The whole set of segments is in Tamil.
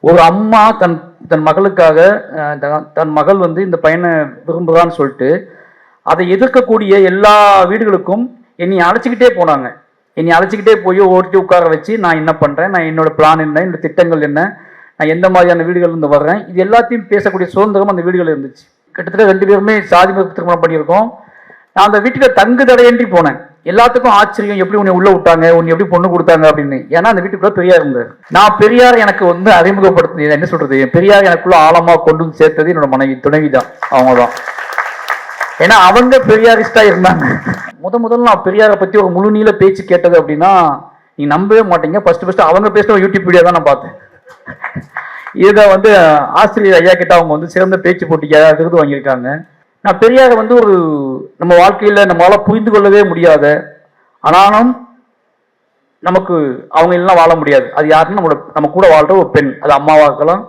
ஒரு அம்மா தன் தன் மகளுக்காக தன்- மகள் வந்து இந்த பையனை விரும்புகிறான்னு சொல்லிட்டு அதை எதிர்க்கக்கூடிய எல்லா வீடுகளுக்கும் என்னை அழைச்சிக்கிட்டே போனாங்க. என்னை அழைச்சிக்கிட்டே போய் ஓட்டி உட்கார வச்சு நான் என்ன பண்ணுறேன் நான் என்னோட பிளான் என்ன? என்னோட திட்டங்கள் என்ன? நான் எந்த மாதிரியான வீடுகள்லேருந்து வர்றேன்? இது எல்லாத்தையும் பேசக்கூடிய சுதந்திரம் அந்த வீடுகள் இருந்துச்சு. கிட்டத்தட்ட ரெண்டு பேருமே சாதி திருமணம் பண்ணியிருக்கோம். நான் அந்த வீட்டுக்கு தங்கு தடையின்றி போனேன். எல்லாத்துக்கும் ஆச்சரியம் எப்படி உன்னை உள்ள விட்டாங்க உன்னை எப்படி பொண்ணு கொடுத்தாங்க அப்படின்னு. ஏன்னா அந்த வீட்டுக்குள்ள பெரியார் இருந்தார். நான் பெரியார் எனக்கு வந்து அறிமுகப்படுத்தி என்ன சொல்றது? என் பெரியார் எனக்குள்ள ஆழமா கொண்டு வந்து சேர்த்தது என்னோட மனைவி துணைவி தான் அவங்க தான் ஏன்னா அவங்க பெரியாரிஸ்டா இருந்தாங்க. முத முதல்ல நான் பெரியாரை பத்தி ஒரு முழு நீள பேச்சு கேட்டது அப்படின்னா நீ நம்பவே மாட்டீங்க. ஃபர்ஸ்ட் ஃபர்ஸ்ட் அவங்க பேசின யூடியூப் வீடியோ தான் நான் பார்த்தேன். இதை வந்து ஆசிரியர் ஐயா கிட்ட அவங்க வந்து சிறந்த பேச்சு போட்டிக்காக விருது வாங்கியிருக்காங்க. நான் பெரியாரை வந்து ஒரு நம்ம வாழ்க்கையில் நம்மளால் புரிந்து கொள்ளவே முடியாத ஆனாலும் நமக்கு அவங்க எல்லாம் வாழ முடியாது. அது யாருன்னு நம்மளோட நம்ம கூட வாழ்கிற ஒரு பெண். அது அம்மாவாக இருக்கலாம்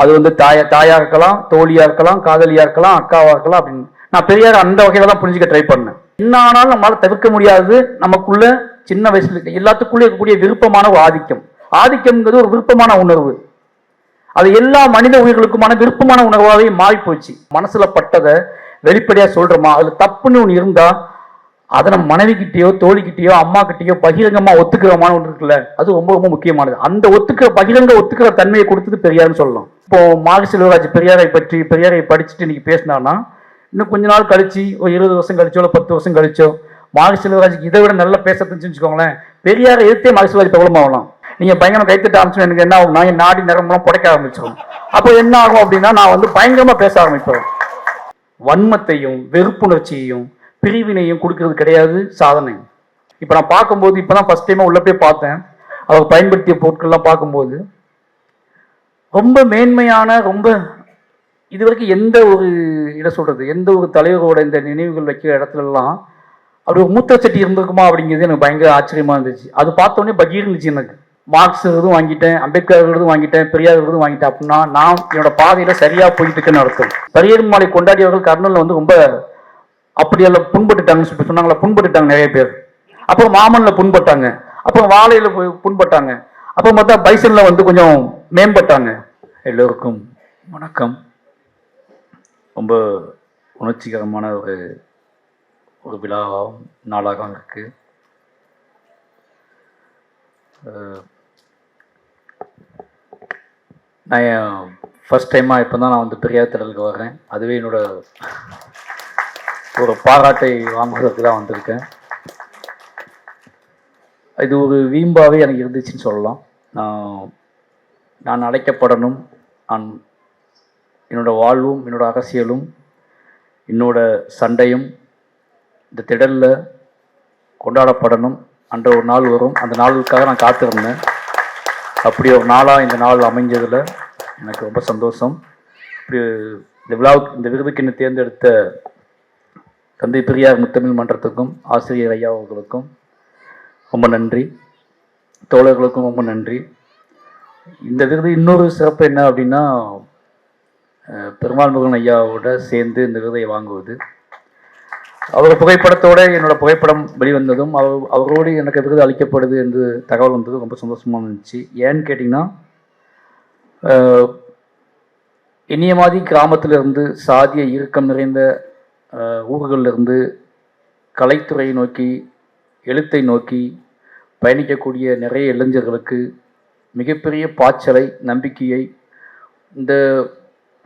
அது வந்து தாயா தாயாக இருக்கலாம் தோழியாக இருக்கலாம் காதலியாக இருக்கலாம் அக்காவாக இருக்கலாம் அப்படின்னு. நான் பெரியார் அந்த வகையில் தான் புரிஞ்சுக்க ட்ரை பண்ணேன். என்ன ஆனாலும் நம்மளால் தவிர்க்க முடியாது. நமக்குள்ள சின்ன வயசுல இருக்க எல்லாத்துக்குள்ளே இருக்கக்கூடிய விருப்பமான ஒரு ஆதிக்கம். ஆதிக்கம்ங்கிறது ஒரு விருப்பமான உணர்வு. அது எல்லா மனித உயிர்களுக்குமான விருப்பமான உணர்வாகவே மாறி போச்சு மனசுல பட்டதை வெளிப்படையாக சொல்கிறோமா அதில் தப்புன்னு ஒன்று இருந்தால் அதை நம்ம மனைவிக்கிட்டேயோ தோழிக்கிட்டேயோ தோழிக்கிட்டயோ அம்மா கிட்டயோ ஒத்துக்கிறோமான ஒன்று இருக்குல்ல? அது ரொம்ப ரொம்ப முக்கியமானது. அந்த ஒத்துக்கிற பகிரங்க ஒத்துக்கிற தன்மையை கொடுத்தது பெரியார்னு சொல்லலாம். இப்போ மாக செல்வராஜ் பெரியாரை பற்றி பெரியாரை படிச்சுட்டு இன்னைக்கு பேசினான்னா இன்னும் கொஞ்ச நாள் கழிச்சு ஒரு இருபது வருஷம் கழிச்சோ இல்லை பத்து வருஷம் கழிச்சோ மாக செல்வராஜுக்கு இதை விட நல்லா பேச தெரிஞ்சுன்னு வச்சுக்கோங்களேன் பெரியாரை எதிர்த்தே மாக செல்வராஜ் பிரபலமாகலாம் நீங்கள் பயங்கரமாக கைத்தட்ட ஆரம்பிச்சு எனக்கு என்ன ஆகும்? நான் என் நாடி நிறமெல்லாம் புடைக்க ஆரம்பிச்சிடும் அப்போ என்ன ஆகும் அப்படின்னா நான் வந்து பயங்கரமாக பேச ஆரம்பிப்பேன். வன்மத்தையும் வெறுப்புணர்ச்சியையும் பிரிவினையும் கொடுக்கறது கிடையாது சாதனை. இப்போ நான் பார்க்கும்போது இப்போ தான் ஃபஸ்ட் டைமாக உள்ள போய் பார்த்தேன். அவர் பயன்படுத்திய பொருட்கள்லாம் பார்க்கும்போது ரொம்ப மேன்மையான ரொம்ப இது வரைக்கும் எந்த ஒரு என்ன சொல்கிறது எந்த ஒரு தலைவரோட இந்த நினைவுகள் வைக்கிற இடத்துலலாம் அப்படி ஒரு மூத்த சட்டி இருந்திருக்குமா அப்படிங்கிறது எனக்கு பயங்கர ஆச்சரியமாக இருந்துச்சு. அது பார்த்தோன்னே உடனே பகீர் இருந்துச்சு எனக்கு. மார்க்ஸ் விருதும் வாங்கிட்டேன் அம்பேத்கர் விருதும் வாங்கிட்டேன் பெரியார் விருதும் வாங்கிட்டேன் அப்படின்னா நான் என்னோட பாதையில சரியா போயிட்டு இருக்கேன்னு அர்த்தம். பெரியார் மாலை கொண்டாடியவர்கள் கர்னல் வந்து ரொம்ப அப்படியெல்லாம் புண்பட்டுட்டாங்கன்னு சொல்லி சொன்னாங்களா? புண்பட்டுட்டாங்க நிறைய பேர். அப்புறம் மாமன்ல புண்பட்டாங்க. அப்புறம் வாழையில போய் புண்பட்டாங்க. அப்புறம் பார்த்தா பைசன்ல வந்து கொஞ்சம் மேம்பட்டாங்க. எல்லோருக்கும் வணக்கம். ரொம்ப உணர்ச்சிகரமான ஒரு ஒரு விழாவாகவும் நாளாகவும் இருக்கு. நான் நான் ஃபர்ஸ்ட் டைமாக இப்போ தான் நான் வந்து பெரியார் திடலுக்கு வர்றேன். அதுவே என்னோடய ஒரு பாராட்டை வாங்குவதற்கு தான் வந்திருக்கேன். இது ஒரு வீம்பாவே எனக்கு இருந்துச்சுன்னு சொல்லலாம். நான் நான் அழைக்கப்படணும். நான் என்னோடய வாழ்வும் என்னோடய அரசியலும் என்னோட சண்டையும் இந்த திடலில் கொண்டாடப்படணும். அன்ற ஒரு நாள் வரும். அந்த நாளுக்காக நான் காத்திருந்தேன். அப்படி ஒரு நாளாக இந்த நாள் அமைஞ்சதில் எனக்கு ரொம்ப சந்தோஷம். இப்படி இந்த விழாவுக்கு இந்த விருதுக்கு என்னை தேர்ந்தெடுத்த தந்தை பெரியார் முத்தமிழ் மன்றத்துக்கும் ஆசிரியர் ஐயா அவர்களுக்கும் ரொம்ப நன்றி. தோழர்களுக்கும் ரொம்ப நன்றி. இந்த விருது இன்னொரு சிறப்பு என்ன அப்படின்னா பெருமாள் முருகன் ஐயாவோட சேர்ந்து இந்த விருதை வாங்குவது. அவர் புகைப்படத்தோட என்னோட புகைப்படம் வெளிவந்ததும் அவ அவரோடு எனக்கு விருது அளிக்கப்படுது என்று தகவல் வந்தது. ரொம்ப சந்தோஷமாக இருந்துச்சு. ஏன்னு கேட்டிங்கன்னா இனிய மாதிரி கிராமத்துல இருந்து சாதிய இறுக்கம் நிறைந்த ஊர்களிலிருந்து கலைத்துறையை நோக்கி எழுத்தை நோக்கி பயணிக்கக்கூடிய நிறைய இளைஞர்களுக்கு மிகப்பெரிய பாய்ச்சலை நம்பிக்கையை இந்த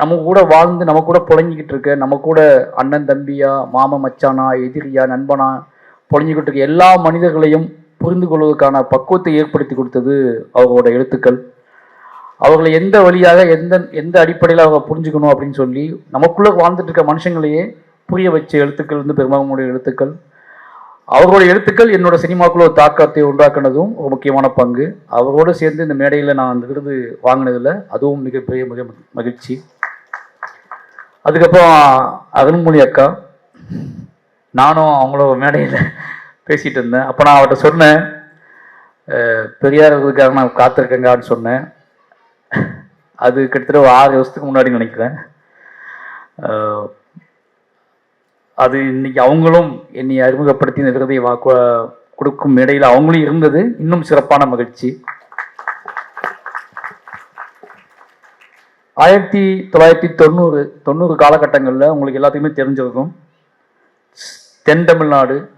நம்ம கூட வாழ்ந்து நம்ம கூட புழங்கிக்கிட்டு இருக்க நம்ம கூட அண்ணன் தம்பியா மாம மச்சானா எதிரியா நண்பனா புழங்கிக்கிட்டு இருக்க எல்லா மனிதர்களையும் புரிந்து கொள்வதற்கான பக்குவத்தை ஏற்படுத்தி கொடுத்தது அவரோட எழுத்துக்கள். அவர்களை எந்த வழியாக எந்த எந்த அடிப்படையில் அவங்க புரிஞ்சுக்கணும் அப்படின்னு சொல்லி நமக்குள்ளே வாழ்ந்துட்டு இருக்க மனுஷங்களையே புரிய வச்ச எழுத்துக்கள் வந்து பெருமாளுடைய எழுத்துக்கள். அவர்களோட எழுத்துக்கள் என்னோட சினிமாக்குள்ள ஒரு தாக்கத்தை உண்டாக்குனதும் ஒரு முக்கியமான பங்கு. அவரோடு சேர்ந்து இந்த மேடையில் நான் அந்த விருது வாங்கினதில் அதுவும் மிகப்பெரிய மிக மகிழ்ச்சி. அதுக்கப்புறம் அருண்மொழி அக்கா. நானும் அவங்கள மேடையில் பேசிகிட்டு இருந்தேன். அப்போ நான் அவர்கிட்ட சொன்னேன் அஹ், பெரியார் நான் காத்திருக்கேங்கான்னு சொன்னேன். அது கிட்டத்தட்ட ஒரு ஆறு வருஷத்துக்கு முன்னாடி நினைக்கிறேன். அது இன்னைக்கு அவங்களும் என்னை அறிமுகப்படுத்தி இந்த விருதை வா கொடுக்கும் இடையில் அவங்களும் இருந்தது. இன்னும் சிறப்பான மகிழ்ச்சி. ஆயிரத்தி தொள்ளாயிரத்தி தொண்ணூறு தொண்ணூறு காலகட்டங்களில் உங்களுக்கு எல்லாத்தையுமே தெரிஞ்சிருக்கும். தென் தமிழ்நாடு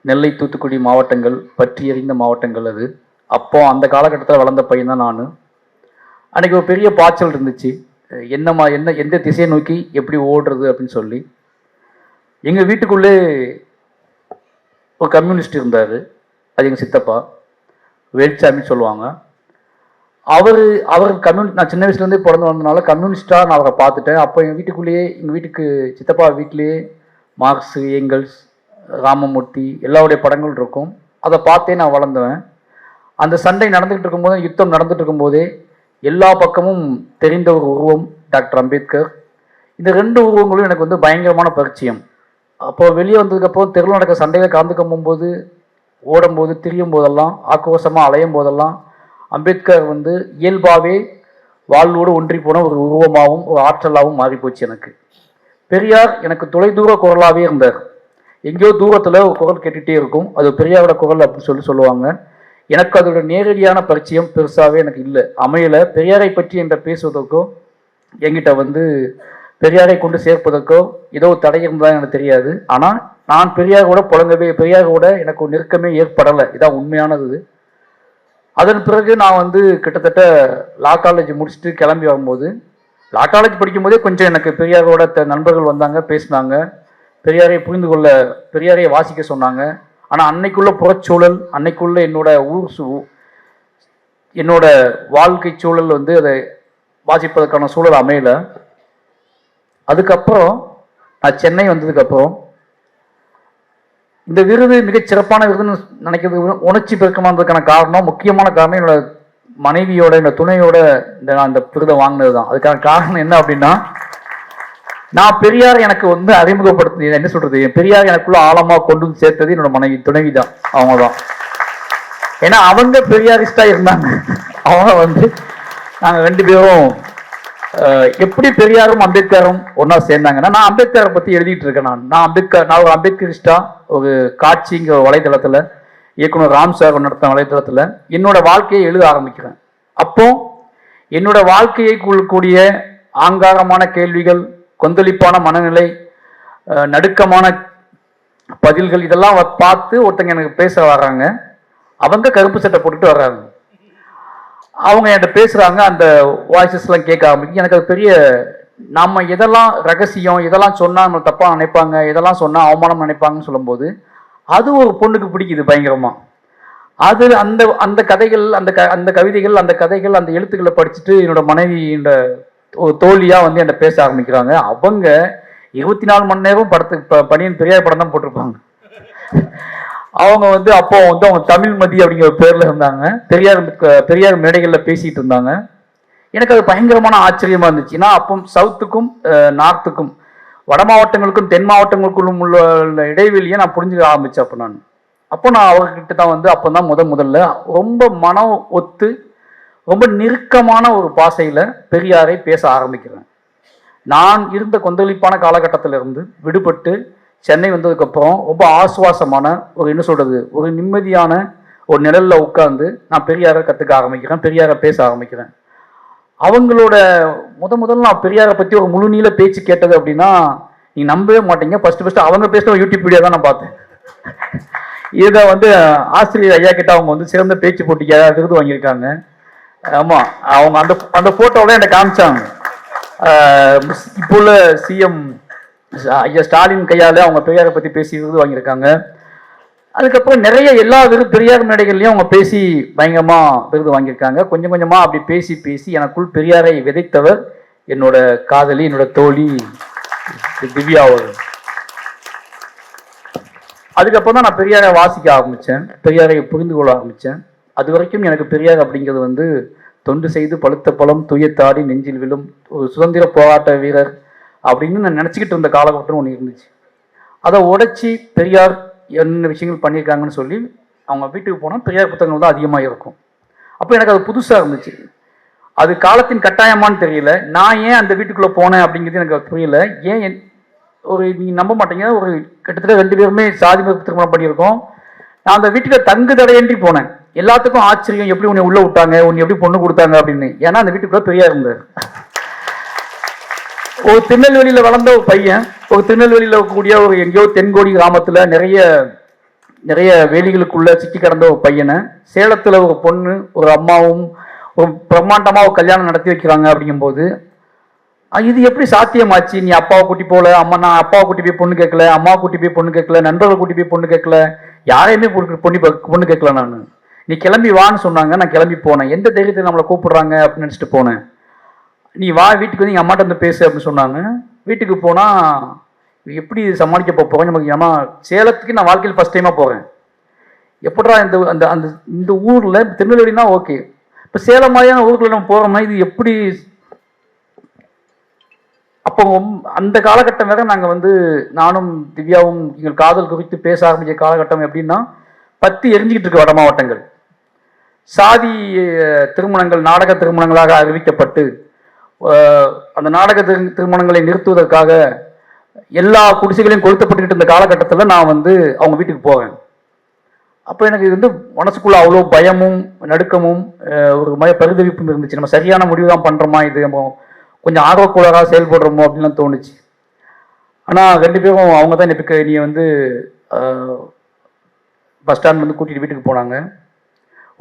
நெல்லை தூத்துக்குடி மாவட்டங்கள் பற்றி எறிந்த மாவட்டங்கள் அது. அப்போ அந்த காலகட்டத்தில் வளர்ந்த பையன் தான் நான். அன்றைக்கி ஒரு பெரிய பாய்ச்சல் இருந்துச்சு. என்னம்மா என்ன எந்த திசையை நோக்கி எப்படி ஓடுறது அப்படின்னு சொல்லி. எங்கள் வீட்டுக்குள்ளே ஒரு கம்யூனிஸ்ட் இருந்தார். அது எங்கள் சித்தப்பா. வேல்சாமின்னு சொல்லுவாங்க. அவர் அவர் கம்யூனி நான் சின்ன வயசுலேருந்தே பிறந்து வந்தனால கம்யூனிஸ்டாக நான் அவரை பார்த்துட்டேன். அப்போ எங்கள் வீட்டுக்குள்ளேயே எங்கள் வீட்டுக்கு சித்தப்பா வீட்டிலேயே மார்க்ஸ் ஏங்கல்ஸ் ராமமூர்த்தி எல்லாருடைய படங்கள் இருக்கும். அதை பார்த்தே நான் வளர்ந்துவேன். அந்த சண்டை நடந்துகிட்டு இருக்கும்போது யுத்தம் நடந்துகிட்டு இருக்கும்போதே எல்லா பக்கமும் தெரிந்த ஒரு உருவம் டாக்டர் அம்பேத்கர். இந்த ரெண்டு உருவங்களும் எனக்கு வந்து பயங்கரமான பரிச்சயம். அப்போது வெளியே வந்ததுக்கப்புறம் தெருவில் நடக்க சண்டையில் கலந்துக்கும் போகும்போது ஓடும்போது திரியும் போதெல்லாம் ஆக்ரோஷமாக அலையும் போதெல்லாம் அம்பேத்கர் வந்து இயல்பாகவே வாழ்வோடு ஒன்றி போன ஒரு உருவமாகவும் ஒரு ஆற்றலாகவும் மாறிப்போச்சு எனக்கு. பெரியார் எனக்கு தொலைதூர குரலாகவே இருந்தார். எங்கேயோ தூரத்தில் ஒரு குரல் கேட்டுகிட்டே இருக்கும். அது பெரியாரோட குரல் அப்படின்னு சொல்லி சொல்லுவாங்க. எனக்கு அதோட நேரடியான பரிச்சயம் பெருசாகவே எனக்கு இல்லை. அமையலை. பெரியாரை பற்றி என்ற பேசுவதற்கோ என்கிட்ட வந்து பெரியாரை கொண்டு சேர்ப்பதற்கோ ஏதோ தடை இருந்தால் எனக்கு தெரியாது. ஆனால் நான் பெரியாரோட புழங்கவே பெரியாரோட எனக்கு ஒரு நெருக்கமே ஏற்படலை. இதான் உண்மையானது. இது. அதன் பிறகு நான் வந்து கிட்டத்தட்ட லா காலேஜ் முடிச்சுட்டு கிளம்பி வரும்போது லா காலேஜ் படிக்கும்போதே கொஞ்சம் எனக்கு பெரியாரோட த- நண்பர்கள் வந்தாங்க பேசினாங்க. பெரியாரை புரிந்து கொள்ள பெரியாரை வாசிக்க சொன்னாங்க. ஆனால் அன்னைக்குள்ள புறச்சூழல் அன்னைக்குள்ள என்னோட ஊர் சூ என்னோட வாழ்க்கை சூழல் வந்து அதை வாசிப்பதற்கான சூழல் அமையலை. அதுக்கப்புறம் நான் சென்னை வந்ததுக்கப்புறம் இந்த விருது மிகச் சிறப்பான விருதுன்னு நினைக்கிறது உணர்ச்சி பெருக்கமானதுக்கான காரணம் முக்கியமான காரணம் என்னோட மனைவியோட என்னோட துணையோட இந்த நான் இந்த விருதை வாங்கினது தான் அதுக்கான காரணம் என்ன அப்படின்னா நான் பெரியார் எனக்கு வந்து அறிமுகப்படுத்தி என்ன சொல்றது என் பெரியார் எனக்குள்ள ஆழமா கொண்டு வந்து சேர்த்தது என்னோட மனைவி துணைவி தான் அவங்க தான் ஏன்னா அவங்க பெரியாரிஸ்டா இருந்தாங்க. அவங்க வந்து நாங்கள் ரெண்டு பேரும் எப்படி பெரியாரும் அம்பேத்கரும் ஒன்றா சேர்ந்தாங்கன்னா நான் அம்பேத்கரை பற்றி எழுதிட்டு இருக்கேன் நான். நான் அம்பேத்கர் நான் ஒரு அம்பேத்கரிஸ்டா ஒரு காட்சிங்கிற வலைதளத்தில் இயக்குனர் ராம் சார் நடத்த வலைதளத்தில் என்னோட வாழ்க்கையை எழுத ஆரம்பிக்கிறேன். அப்போ என்னோட வாழ்க்கையை கூடிய ஆங்காரமான கேள்விகள் கொந்தளிப்பான மனநிலை நடுக்கமான பதில்கள் இதெல்லாம் வ- பார்த்து ஒருத்தங்க எனக்கு பேச வர்றாங்க. அவங்க கருப்பு சட்டை போட்டுட்டு வர்றாங்க. அவங்க என்கிட்ட பேசுகிறாங்க அந்த வாய்ஸஸ்லாம் கேட்க ஆரம்பிக்கும் எனக்கு அது பெரிய நம்ம எதெல்லாம் ரகசியம் இதெல்லாம் சொன்னால் நம்ம தப்பாக நினைப்பாங்க இதெல்லாம் சொன்னால் அவமானம் நினைப்பாங்கன்னு சொல்லும்போது அது ஒரு பொண்ணுக்கு பிடிக்குது பயங்கரமாக அது அந்த அந்த கதைகள் அந்த க அந்த கவிதைகள் அந்த கதைகள் அந்த எழுத்துக்களை படிச்சுட்டு என்னோட மனைவி ஒரு தோழியாக வந்து என்கிட்ட பேச ஆரம்பிக்கிறாங்க. அவங்க இருபத்தி நாலு மணி நேரம் படத்துக்கு ப- பனியன் பெரியார் படம் தான் போட்டிருப்பாங்க. அவங்க வந்து அப்போ வந்து அவங்க தமிழ் மதி அப்படிங்கிற பேர்ல இருந்தாங்க. பெரியார் பெரியார் மேடைகள்ல பேசிட்டு இருந்தாங்க. எனக்கு அது பயங்கரமான ஆச்சரியமா இருந்துச்சு. ஏன்னா அப்போ சவுத்துக்கும் நார்த்துக்கும் வட மாவட்டங்களுக்கும் தென் மாவட்டங்களுக்குள்ளும் உள்ள உள்ள இடைவெளியை நான் புரிஞ்சுக்க ஆரம்பிச்சேன் அப்போ நான். அப்போ நான் அவர்கிட்ட தான் வந்து அப்போ தான் முத முதல்ல ரொம்ப மனம் ஒத்து ரொம்ப நெருக்கமான ஒரு பாசையில் பெரியாரை பேச ஆரம்பிக்கிறேன். நான் இருந்த கொந்தளிப்பான காலகட்டத்திலிருந்து விடுபட்டு சென்னை வந்ததுக்கப்புறம் ரொம்ப ஆசுவாசமான ஒரு என்ன சொல்கிறது ஒரு நிம்மதியான ஒரு நிழல்ல உட்காந்து நான் பெரியாரை கற்றுக்க ஆரம்பிக்கிறேன் பெரியாரை பேச ஆரம்பிக்கிறேன். அவங்களோட முத முதல்ல நான் பெரியாரை பற்றி ஒரு முழு நீள பேச்சு கேட்டது அப்படின்னா நீங்கள் நம்பவே மாட்டீங்க. ஃபஸ்ட்டு ஃபஸ்ட்டு அவங்க பேசின யூடியூப் வீடியோ தான் நான் பார்த்தேன். இதை வந்து ஆசிரியர் ஐயா கிட்ட அவங்க வந்து சிறந்த பேச்சு போட்டிக்காக விருது வாங்கியிருக்காங்க. ஆமாம் அவங்க அந்த அந்த ஃபோட்டோவில் எனக்கு காமிச்சாங்க. இப்போ உள்ள சிஎம் ஐயா ஸ்டாலின் கையால் அவங்க பெரியாரை பற்றி பேசி விருது வாங்கியிருக்காங்க. அதுக்கப்புறம் நிறைய எல்லா விருது பெரியார் மேடைகள்லையும் அவங்க பேசி பயங்கரமாக விருது வாங்கியிருக்காங்க. கொஞ்சம் கொஞ்சமாக அப்படி பேசி பேசி எனக்குள் பெரியாரை விதைத்தவர் என்னோட காதலி என்னோட தோழி திவ்யா அவர்கள். அதுக்கப்புறம் தான் நான் பெரியாரை வாசிக்க ஆரம்பித்தேன் பெரியாரை புரிந்து கொள்ள ஆரம்பித்தேன் அது வரைக்கும் எனக்கு பெரியார் அப்படிங்கிறது வந்து தொண்டு செய்து பழுத்த பழம் துயத்தாடி நெஞ்சில் விழும் ஒரு சுதந்திர போராட்ட வீரர் அப்படின்னு நான் நினச்சிக்கிட்டு இருந்த காலகட்டம் ஒன்று இருந்துச்சு. அதை உடைச்சி பெரியார் என்ன விஷயங்கள் பண்ணியிருக்காங்கன்னு சொல்லி அவங்க வீட்டுக்கு போனால் பெரியார் புத்தகங்கள் தான் அதிகமாக இருக்கும். அப்போ எனக்கு அது புதுசாக இருந்துச்சு. அது காலத்தின் கட்டாயமான்னு தெரியல. நான் ஏன் அந்த வீட்டுக்குள்ளே போனேன் அப்படிங்கிறது எனக்கு புரியல. ஏன் என்- ஒரு நீங்கள் நம்ப மாட்டீங்க. ஒரு கிட்டத்தட்ட ரெண்டு பேருமே சாதி மறுப்பு திருமணம் பண்ணியிருக்கோம். நான் அந்த வீட்டுக்கு தங்கு தடையின்றி போனேன். எல்லாத்துக்கும் ஆச்சரியம். எப்படி உன்னை உள்ளே விட்டாங்க? உன்னை எப்படி பொண்ணு கொடுத்தாங்க அப்படின்னு. ஏன்னா அந்த வீட்டுக்குள்ளே பெரியார் இருந்தார். ஒரு திருநெல்வேலியில் வளர்ந்த ஒரு பையன் ஒரு திருநெல்வேலியில் இருக்கக்கூடிய ஒரு எங்கேயோ தென்கோடி கிராமத்தில் நிறைய நிறைய வேலிகளுக்குள்ளே சிக்கி கிடந்த ஒரு பையனை சேலத்தில் ஒரு பொண்ணு ஒரு அம்மாவும் ஒரு பிரம்மாண்டமாக ஒரு கல்யாணம் நடத்தி வைக்கிறாங்க அப்படிங்கும்போது இது எப்படி சாத்தியமாச்சு? நீ அப்பாவை கூட்டி போகல அம்மா நான் அப்பாவை கூட்டி போய் பொண்ணு கேட்கல அம்மாவை கூட்டி போய் பொண்ணு கேட்கல நண்பர்களை கூட்டி போய் பொண்ணு கேட்கல யாரையுமே பொண்ணு பொண்ணு பொண்ணு கேட்கல நான். நீ கிளம்பி வான்னு சொன்னாங்க நான் கிளம்பி போனேன். எந்த தைரியத்தில் நம்மளை கூப்பிடுறாங்க? அப்படின்னு நினச்சிட்டு போனேன். நீ வா வீட்டுக்கு வந்து எங்கள் அம்மாட்ட வந்து பேசு அப்படின்னு சொன்னாங்க. வீட்டுக்கு போனால் எப்படி சமாளிக்க போகிறோம் நமக்கு ஏமா சேலத்துக்கு நான் வாழ்க்கையில் ஃபஸ்ட் டைமாக போகிறேன் எப்படா இந்த அந்த அந்த இந்த ஊரில் திருநெல்வேலினா ஓகே இப்போ சேலம் மாதிரியான ஊருக்குள்ள நம்ம போகிறோம்னா இது எப்படி? அப்போ அந்த காலகட்டம் வேற நாங்கள் வந்து நானும் திவ்யாவும் எங்கள் காதல் குறித்து பேச ஆரம்பிச்ச காலகட்டம் எப்படின்னா பத்து எரிஞ்சுக்கிட்டு இருக்க வட மாவட்டங்கள். சாதி திருமணங்கள் நாடக திருமணங்களாக அறிவிக்கப்பட்டு அந்த நாடக திரு- திருமணங்களை நிறுத்துவதற்காக எல்லா குடிசைகளையும் கொளுத்தப்பட்டுக்கிட்டு இருந்த காலகட்டத்தில் நான் வந்து அவங்க வீட்டுக்கு போவேன். அப்போ எனக்கு இது வந்து மனசுக்குள்ளே அவ்வளோ பயமும் நடுக்கமும் ஒரு மய பரிதவிப்பும் இருந்துச்சு. நம்ம சரியான முடிவு தான் பண்ணுறோமா இது நம்ம கொஞ்சம் ஆர்வக்குள்ளராக செயல்படுறோமோ அப்படின்லாம் தோணுச்சு. ஆனால் ரெண்டு பேரும் அவங்க தான் எனக்கு நீ வந்து பஸ் ஸ்டாண்ட் வந்து கூட்டிகிட்டு வீட்டுக்கு போனாங்க.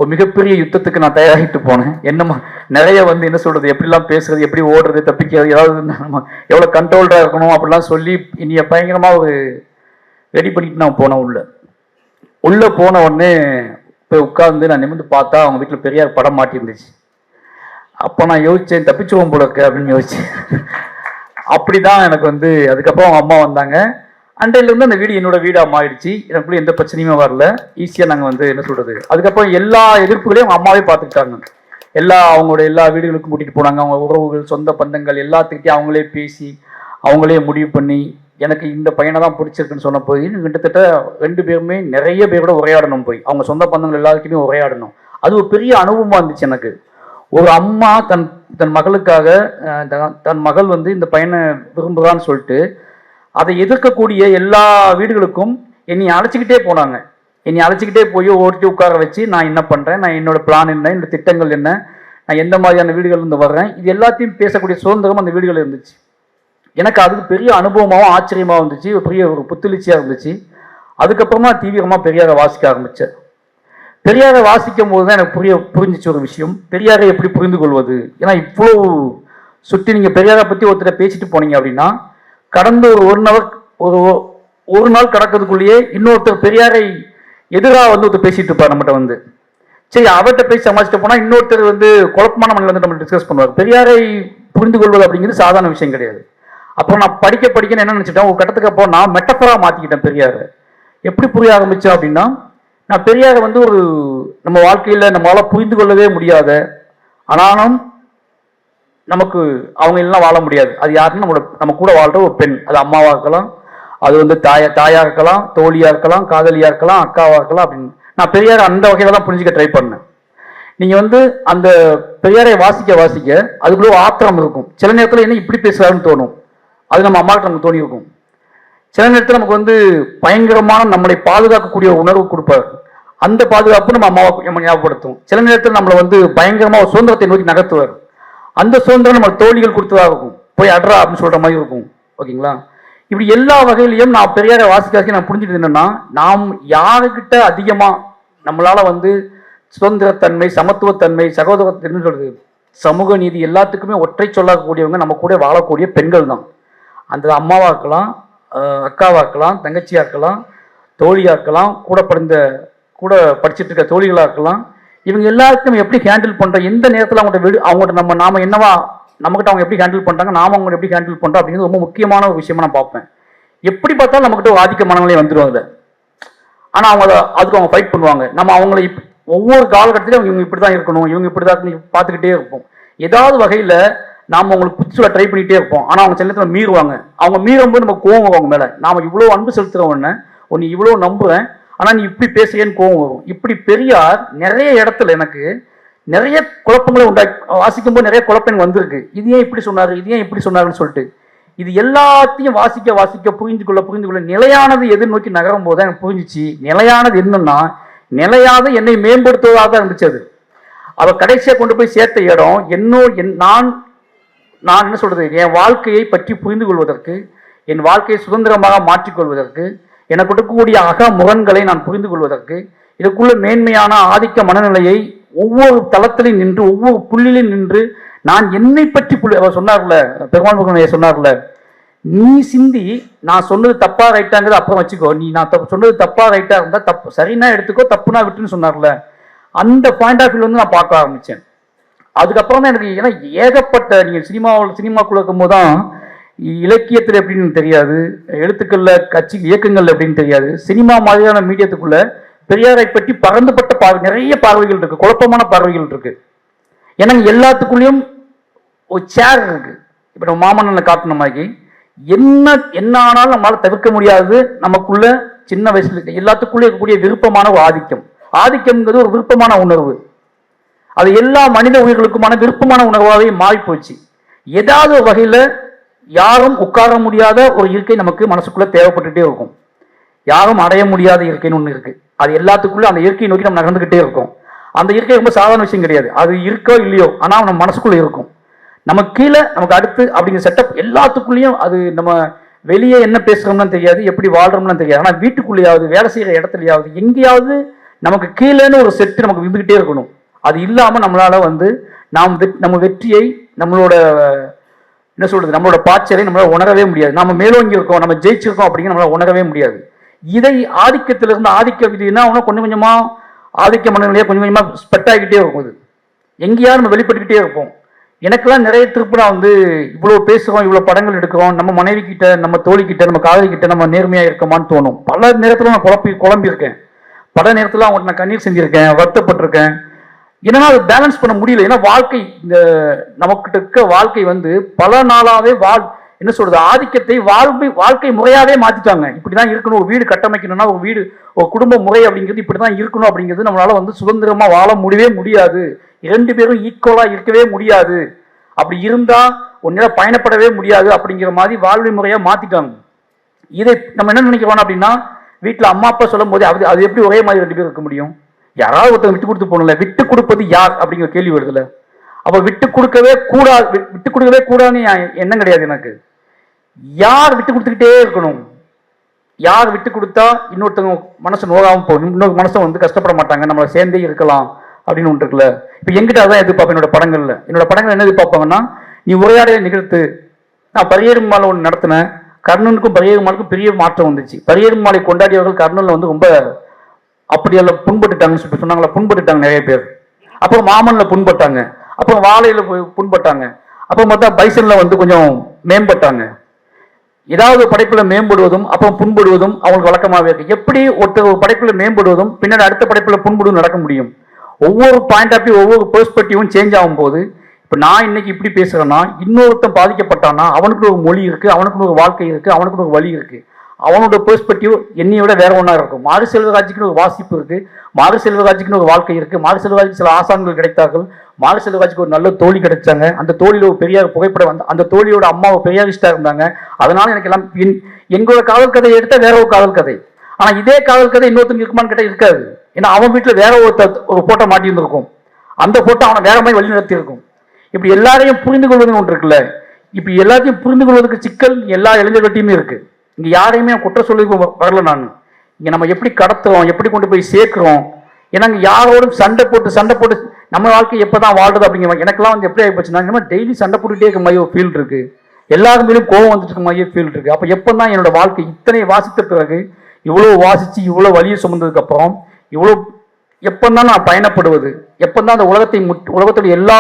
ஒரு மிகப்பெரிய யுத்தத்துக்கு நான் தயாராகிட்டு போனேன். என்னமா நிறைய வந்து என்ன சொல்றது எப்படிலாம் பேசுறது எப்படி ஓடுறது தப்பிக்கிறது ஏதாவது நம்ம எவ்வளோ கண்ட்ரோல்டாக இருக்கணும் அப்படிலாம் சொல்லி இனிய பயங்கரமாக ஒரு ரெடி பண்ணிட்டு நான் போனேன் உள்ள. உள்ளே போன உடனே போய் உட்காந்து நான் நிமிர்ந்து பார்த்தா அவங்க வீட்டில் பெரியார் படம் மாட்டியிருந்துச்சு. அப்போ நான் யோசித்தேன் தப்பிச்சுவோம் போல இருக்கு அப்படின்னு அப்படி தான் எனக்கு வந்து அதுக்கப்புறம் அவங்க அம்மா வந்தாங்க. அண்டையிலேருந்து அந்த வீடு என்னோட வீடாக மாறிடுச்சு. எனக்குள்ள எந்த பிரச்சனையுமே வரல. ஈஸியாக நாங்கள் வந்து என்ன சொல்கிறது அதுக்கப்புறம் எல்லா எதிர்ப்புகளையும் அவங்க அம்மாவே பார்த்துக்கிட்டாங்க. எல்லா அவங்களோட எல்லா வீடுகளுக்கும் கூட்டிகிட்டு போனாங்க. அவங்க உறவுகள் சொந்த பந்தங்கள் எல்லாத்துக்கிட்டையும் அவங்களே பேசி அவங்களே முடிவு பண்ணி எனக்கு இந்த பையனை தான் பிடிச்சிருக்குன்னு சொன்ன போய் கிட்டத்தட்ட ரெண்டு பேருமே நிறைய பேரோட உரையாடணும் போய். அவங்க சொந்த பந்தங்கள் எல்லாருக்குமே உரையாடணும். அது ஒரு பெரிய அனுபவமாக இருந்துச்சு எனக்கு. ஒரு அம்மா தன் தன் மகளுக்காக தன் மகள் வந்து இந்த பையனை விரும்புகிறான்னு சொல்லிட்டு அதை எதிர்க்கக்கூடிய எல்லா வீடுகளுக்கும் என்னை அழைச்சிக்கிட்டே போனாங்க. என்னை அழைச்சிக்கிட்டே போய் ஓட்டி உட்கார வச்சு நான் என்ன பண்ணுறேன் நான் என்னோட பிளான் என்ன? என்னோட திட்டங்கள் என்ன? நான் எந்த மாதிரியான வீடுகள்லேருந்து வர்றேன்? இது எல்லாத்தையும் பேசக்கூடிய சுதந்திரம் அந்த வீடுகள் இருந்துச்சு. எனக்கு அது பெரிய அனுபவமாகவும் ஆச்சரியமாகவும் இருந்துச்சு. ஒரு பெரிய ஒரு புத்துணர்ச்சியாக இருந்துச்சு. அதுக்கப்புறமா தீவிரமாக பெரியாரை வாசிக்க ஆரம்பித்தேன் பெரியாரை வாசிக்கும் போது தான் எனக்கு புரிய புரிஞ்சிச்சு ஒரு விஷயம். பெரியாரை எப்படி புரிந்து கொள்வது? ஏன்னா இவ்வளோ சுற்றி நீங்கள் பெரியாரை பற்றி ஒருத்தரை பேசிட்டு போனீங்க அப்படின்னா கடந்த ஒரு ஒன் ஹவர் ஒரு ஒரு நாள் கடக்கிறதுக்குள்ளேயே இன்னொருத்தர் பெரியாரை எதிராக வந்து ஒருத்தர் பேசிட்டு இருப்பார் நம்மகிட்ட வந்து. சரி அவர்கிட்ட பேசி சமாளிச்சுட்டு போனால் இன்னொருத்தர் வந்து குழப்பமான மண்ணில் வந்து நம்ம டிஸ்கஸ் பண்ணுவார். பெரியாரை புரிந்து கொள்வது அப்படிங்கிறது சாதாரண விஷயம் கிடையாது. அப்போ நான் படிக்க படிக்கன்னு என்ன நினச்சிட்டேன்? ஒரு கட்டத்துக்கு அப்போ நான் மெட்டப்பராக மாற்றிக்கிட்டேன் பெரியாரை. எப்படி புரிய ஆரம்பித்தேன் அப்படின்னா நான் பெரியாரை வந்து ஒரு நம்ம வாழ்க்கையில் நம்மளால் புரிந்து கொள்ளவே முடியாத ஆனாலும் நமக்கு அவங்க எல்லாம் வாழ முடியாது. அது யாருன்னு நம்மளோட நம்ம கூட வாழ்ற ஒரு பெண். அது அம்மாவாக இருக்கலாம் அது வந்து தாயா தாயாக இருக்கலாம் தோழியாக இருக்கலாம் காதலியாக இருக்கலாம் அக்காவாக இருக்கலாம் அப்படின்னு. நான் பெரியாரை அந்த வகையில தான் புரிஞ்சுக்க ட்ரை பண்ணேன். நீங்கள் வந்து அந்த பெரியாரை வாசிக்க வாசிக்க அதுக்குள்ள ஆத்திரம் இருக்கும். சில நேரத்தில் என்ன இப்படி பேசுகிறாருன்னு தோணும். அது நம்ம அம்மாவுக்கு நமக்கு தோணியிருக்கும் சில நேரத்தில் நமக்கு வந்து பயங்கரமான நம்மளை பாதுகாக்கக்கூடிய உணர்வு கொடுப்பார். அந்த பாதுகாப்பு நம்ம அம்மாவை நம்ம ஞாபகப்படுத்தும். சில நேரத்தில் நம்மளை வந்து பயங்கரமாக ஒரு சுதந்திரத்தை நோக்கி நகர்த்துவார். அந்த சுதந்திரம் நம்ம தோழிகள் கொடுத்ததாக இருக்கும். போய் அட்ரா அப்படின்னு சொல்ற மாதிரி இருக்கும். ஓகேங்களா? இப்படி எல்லா வகையிலையும் நான் பெரியார வாசிக்காசி நான் புரிஞ்சுட்டு என்னன்னா நாம் யாருக்கிட்ட அதிகமா நம்மளால வந்து சுதந்திரத்தன்மை சமத்துவத்தன்மை சகோதரத்தன்மை சொல்றது? சமூக நீதி எல்லாத்துக்குமே ஒற்றை சொல்லக்கூடியவங்க நம்ம கூட வாழக்கூடிய பெண்கள் தான். அந்த அம்மாவா இருக்கலாம் அக்காவா இருக்கலாம் தங்கச்சியா இருக்கலாம் தோழியா இருக்கலாம் கூட படிந்த கூட படிச்சுட்டு இருக்க தோழிகளாக இருக்கலாம் இவங்க எல்லாருக்கும் எப்படி ஹேண்டில் பண்ணுறோம் எந்த நேரத்தில் அவங்கள்ட்ட விடு அவங்கள்ட்ட நம்ம நாம என்னவா நம்மகிட்ட அவங்க எப்படி ஹேண்டில் பண்ணுறாங்க நாம அவங்க எப்படி ஹேண்டில் பண்ணுறோம் அப்படிங்கிறது ரொம்ப முக்கியமான ஒரு விஷயமா நான் பார்ப்பேன். எப்படி பார்த்தாலும் நம்மகிட்ட ஒரு ஆதிக்க மனநிலை வந்துடும் ஆனால் ஆனா அவங்க அதுக்கு அவங்க ஃபைட் பண்ணுவாங்க. நம்ம அவங்கள இப்- ஒவ்வொரு காலகட்டத்திலும் இவங்க இப்படி தான் இருக்கணும் இவங்க இப்படி தான் இருக்கணும் பார்த்துக்கிட்டே இருப்போம். ஏதாவது வகையில் நாம அவங்களுக்கு புதுசுல ட்ரை பண்ணிகிட்டே இருப்போம். ஆனால் அவங்க சில மீறுவாங்க. அவங்க மீறும்போது நம்ம கோவம் அவங்க மேலே. நாம் இவ்வளோ அன்பு செலுத்துகிற உடனே உன்னை இவ்வளோ நம்புகிறேன் ஆனால் நீ இப்படி பேசுகிறேன்னு கோவம் வரும். இப்படி பெரியார் நிறைய இடத்துல எனக்கு நிறைய குழப்பங்களை உண்டாக்கி வாசிக்கும் போது நிறைய குழப்பம் வந்திருக்கு. இது ஏன் இப்படி சொன்னார்? இது ஏன் இப்படி சொன்னாருன்னு சொல்லிட்டு. இது எல்லாத்தையும் வாசிக்க வாசிக்க புரிந்து கொள்ள புரிந்து கொள்ள நிலையானது எது நோக்கி நகரும் போது தான் எனக்கு புரிஞ்சிச்சு. நிலையானது என்னன்னா நிலையாத என்னை மேம்படுத்துவதாக தான் இருந்துச்சு அது. அவ கடைசியாக கொண்டு போய் சேர்த்த இடம் என்னோ என் நான் நான் என்ன சொல்றது? என் வாழ்க்கையை பற்றி புரிந்து கொள்வதற்கு என் வாழ்க்கையை சுதந்திரமாக மாற்றிக்கொள்வதற்கு எனக்கு இருக்கக்கூடிய அக முரண்களை நான் புரிந்து கொள்வதற்கு இதுக்குள்ள மேன்மையான ஆதிக்க மனநிலையை ஒவ்வொரு தளத்திலையும் நின்று ஒவ்வொரு புள்ளிலையும் நின்று நான் என்னை பற்றி புள்ளி அவர் சொன்னார்ல பெருமாள் முருகனைய சொன்னார்ல நீ சிந்தி நான் சொன்னது தப்பா ரைட்டாங்கிறது அப்புறம் வச்சுக்கோ. நீ நான் தப்பு சொன்னது தப்பா ரைட்டா இருந்தா தப்பு சரினா எடுத்துக்கோ தப்புனா விட்டுன்னு சொன்னார்ல. அந்த பாயிண்ட் ஆஃப் வியூ வந்து நான் பார்க்க ஆரம்பிச்சேன். அதுக்கப்புறம் தான் எனக்கு ஏன்னா ஏகப்பட்ட நீங்கள் சினிமாவில் சினிமாக்குள்ள இருக்கும்போது தான் இலக்கியத்தில் எப்படின்னு தெரியாது. எழுத்துக்கள்ல கட்சி இயக்கங்கள் எப்படின்னு தெரியாது. சினிமா மாதிரியான மீடியத்துக்குள்ள பெரியாரை பற்றி பறந்துபட்ட பார்வை நிறைய பார்வைகள் இருக்கு. குழப்பமான பார்வைகள் இருக்கு. ஏன்னா எல்லாத்துக்குள்ளேயும் ஒரு சேர் இருக்கு. இப்போ நம்ம மாமன்னனை காட்டின மாதிரி என்ன என்ன ஆனாலும் நம்மளால தவிர்க்க முடியாது. நமக்குள்ள சின்ன வயசுல இருக்க எல்லாத்துக்குள்ளே இருக்கக்கூடிய விருப்பமான ஒரு ஆதிக்கம். ஆதிக்கம்ங்கிறது ஒரு விருப்பமான உணர்வு. அது எல்லா மனித உயிர்களுக்குமான விருப்பமான உணர்வாகவே மாறி போச்சு ஏதாவது ஒரு வகையில யாரும் உட்கார முடியாத ஒரு இருக்கை நமக்கு மனசுக்குள்ள தேவைப்பட்டுட்டே இருக்கும். யாரும் அடைய முடியாத இயற்கைன்னு ஒன்று இருக்கு. அது எல்லாத்துக்குள்ளே அந்த இயற்கையை நோக்கி நம்ம நடந்துக்கிட்டே இருக்கும். அந்த இயற்கை ரொம்ப சாதாரண விஷயம் கிடையாது. அது இருக்கோ இல்லையோ ஆனால் நம்ம மனசுக்குள்ளே இருக்கும். நமக்கு கீழே நமக்கு அடுத்து அப்படிங்கிற செட்டப் எல்லாத்துக்குள்ளேயும் அது நம்ம வெளியே என்ன பேசுறோம்னு தெரியாது எப்படி வாழ்கிறோம்னு தெரியாது. ஆனால் வீட்டுக்குள்ளேயாவது வேலை செய்கிற இடத்துலையாவது எங்கேயாவது நமக்கு கீழேன்னு ஒரு செட்டு நமக்கு விந்துக்கிட்டே இருக்கணும். அது இல்லாமல் நம்மளால் வந்து நாம் வெ- நம்ம வெற்றியை நம்மளோட என்ன சொல்றது? நம்மளோட பாய்ச்சலை நம்மளால உணரவே முடியாது. நம்ம மேலோங்கி இருக்கோம் நம்ம ஜெயிச்சிருக்கோம் அப்படிங்கிற நம்மளால உணரவே முடியாது. இதை ஆதிக்கத்திலிருந்து ஆதிக்க விதினா அவங்க கொஞ்சம் கொஞ்சமா ஆதிக்க மனநிலையை கொஞ்சம் கொஞ்சமா ஸ்பெட் ஆகிக்கிட்டே இருக்கும் அது எங்கேயாவது நம்ம வெளிப்பட்டுக்கிட்டே இருப்போம். எனக்கெல்லாம் நிறைய திருப்பு நான் வந்து இவ்வளோ பேசுகிறோம் இவ்வளோ படங்கள் எடுக்கிறோம். நம்ம மனைவி கிட்ட நம்ம தோழி கிட்ட நம்ம காதலி கிட்ட நம்ம நேர்மையாக இருக்கமான்னு தோணும். பல நேரத்தில் நான் குழப்பி குழம்பியிருக்கேன். பல நேரத்தில் அவங்கள்ட்ட நான் கண்ணீர் செஞ்சுருக்கேன் வருத்தப்பட்டிருக்கேன். என்னன்னா அதை பேலன்ஸ் பண்ண முடியல. ஏன்னா வாழ்க்கை இந்த நமக்கிட்ட இருக்க வாழ்க்கை வந்து பல நாளாவே வாழ் என்ன சொல்றது ஆதிக்கத்தை வாழ்க்கை வாழ்க்கை முறையாவே மாத்திட்டாங்க. இப்படிதான் இருக்கணும். ஒரு வீடு கட்டமைக்கணும்னா ஒரு வீடு ஒரு குடும்ப முறை அப்படிங்கிறது இப்படிதான் இருக்கணும் அப்படிங்கிறது நம்மளால வந்து சுதந்திரமா வாழ முடியவே முடியாது. இரண்டு பேரும் ஈக்குவலா இருக்கவே முடியாது. அப்படி இருந்தா ஒன்னால பயணப்படவே முடியாது அப்படிங்கிற மாதிரி வாழ்வை முறையா மாத்திட்டாங்க. இதை நம்ம என்ன நினைக்கிறோம் அப்படின்னா வீட்டில் அம்மா அப்பா சொல்லும் போது அது அது எப்படி ஒரே மாதிரி ரெண்டு பேர் இருக்க முடியும்? யாராவது ஒருத்தவங்க விட்டு கொடுத்து போகணும்ல விட்டு கொடுப்பது யார் அப்படிங்கிற கேள்வி வருதுல்ல அப்போ விட்டு கொடுக்கவே கூடாது வி- விட்டு கொடுக்கவே கூடாதுன்னு எண்ணம் கிடையாது எனக்கு. யார் விட்டு கொடுத்துக்கிட்டே இருக்கணும்? யார் விட்டு கொடுத்தா இன்னொருத்தவங்க மனசு நோகாமல் போகும்? இன்னொரு மனசை வந்து கஷ்டப்பட மாட்டாங்க. நம்மளை சேர்ந்தே இருக்கலாம் அப்படின்னு ஒன்று இருக்குல்ல. இப்போ எங்கிட்ட அதான் எதிர்பார்ப்பேன். என்னோட படங்கள்ல. என்னோட படங்கள் என்ன எதிர்பார்ப்பாங்கன்னா நீ உரையாடலை நிகழ்த்து. நான் பரியேறும் மாலை ஒன்று நடத்தினேன். கர்ணனுக்கும் பரியேறும் மாலுக்கும் பெரிய மாற்றம் வந்துச்சு. பரியேறும் மாலை கொண்டாடியவர்கள் கர்ணனில் வந்து ரொம்ப அப்படியெல்லாம் புண்பட்டுட்டாங்கன்னு சொல்லி சொன்னாங்களா? புண்பட்டுட்டாங்க நிறைய பேர். அப்புறம் மாமன்ல புண்பட்டாங்க. அப்புறம் வாழையில புண்பட்டாங்க. அப்புறம் பார்த்தா பைசன்ல வந்து கொஞ்சம் மேம்பட்டாங்க. ஏதாவது படைப்புல மேம்படுவதும் அப்புறம் புண்படுவதும் அவங்களுக்கு வழக்கமாகவே இருக்கு. எப்படி ஒருத்தர் ஒரு படைப்புல மேம்படுவதும் பின்னாடி அடுத்த படைப்புல புண்படுவதும் நடக்க முடியும்? ஒவ்வொரு பாயிண்ட் ஆஃப் வியூ ஒவ்வொரு பெர்ஸ்பெக்டிவும் சேஞ்ச் ஆகும்போது இப்போ நான் இன்னைக்கு இப்படி பேசுறேன்னா இன்னொருத்தன் பாதிக்கப்பட்டானா அவனுக்கு ஒரு மொழி இருக்கு அவனுக்கு ஒரு வாழ்க்கை இருக்கு அவனுக்கு ஒரு வழி இருக்கு. அவனோட பெர்ஸ்பெக்டிவ் என்னைய விட வேற ஒன்றா இருக்கும். மாறு செல்வராஜுக்குன்னு ஒரு வாசிப்பு இருக்கு. மாறு செல்வராஜுக்குன்னு ஒரு வாழ்க்கை இருக்கு. மாறு செல்வராஜுக்கு சில ஆசான்கள் கிடைத்தார்கள். மாறு செல்வராஜுக்கு ஒரு நல்ல தோழி கிடைச்சாங்க. அந்த தோழியில ஒரு பெரியார் புகைப்படம் வந்து அந்த தோழியோட அம்மா ஒரு பெரியாரிஸ்டா இருந்தாங்க. அதனால எனக்கு எல்லாம் என்- எங்களோட காதல் கதையை எடுத்தால் வேற ஒரு காதல் கதை. ஆனா இதே காதல் கதை இன்னொருத்தங்க இருக்குமான்னு கேட்டால் இருக்காது. ஏன்னா அவன் வீட்டில் வேற ஒரு ஒரு போட்டோ மாட்டியிருந்திருக்கும். அந்த போட்டோ அவனை வேற மாதிரி வழிநடத்தி இருக்கும் இப்படி எல்லாரையும் புரிந்து கொள்வதுன்னு ஒன்று இருக்குல்ல. இப்படி எல்லாத்தையும் புரிந்து கொள்வதற்கு சிக்கல் எல்லா இளைஞர்கள்ட்டையுமே இருக்குது இங்கே யாரையுமே குற்ற சொல்லி வரல நான். இங்கே நம்ம எப்படி கடத்துறோம் எப்படி கொண்டு போய் சேர்க்குறோம்? ஏன்னா இங்கே யாரோடும் சண்டை போட்டு சண்டை போட்டு நம்ம வாழ்க்கை எப்போ தான் வாழ்றது அப்படிங்கிற மாதிரி எனக்கெல்லாம் வந்து எப்படி ஆகிப்போச்சுன்னா நம்ம டெய்லி சண்டை போட்டுகிட்டே இருக்க மாதிரி ஒரு ஃபீல் இருக்குது எல்லாரும் மேலும் கோவம் வந்துட்டு இருக்க மாதிரியே ஃபீல் இருக்குது அப்போ எப்போ தான் என்னோட வாழ்க்கை இத்தனை வாசித்த பிறகு இவ்வளோ வாசித்து இவ்வளோ வலியை சுமந்ததுக்கப்புறம் இவ்வளோ எப்போ தான் நான் பயணப்படுவது எப்பந்தான் அந்த உலகத்தை முட் உலகத்துடைய எல்லா